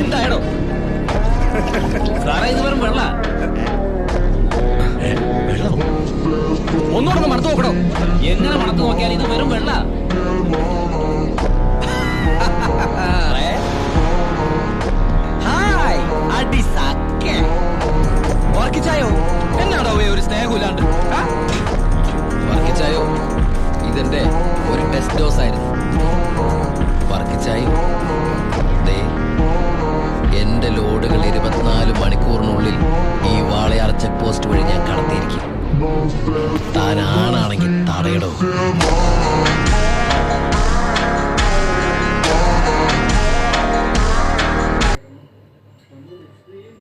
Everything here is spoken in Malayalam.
എന്തായടോ? സാറേ ഇത് വെറും വെള്ള. ഒന്നുകൂടെ മണത്ത് നോക്കണോ? എങ്ങനെ മണത്ത് നോക്കിയാൽ ഇത് വെറും വെള്ള. ഹായ് അടി സക്കെ ഓർക്കിച്ചായോ എന്നാടോ ഒരു സ്നേഹമില്ലാണ്ട്? ഒരു ടെസ്റ്റ് ഡോസ് ആയിരുന്നു. വർക്കിച്ചായി ദേ എന്റെ ലോഡുകൾ ഇരുപത്തിനാല് മണിക്കൂറിനുള്ളിൽ ഈ വാളയാർ ചെക്ക് പോസ്റ്റ് വഴി ഞാൻ കടത്തിയിരിക്കും. താൻ ആണാണെങ്കിൽ തടയടോ.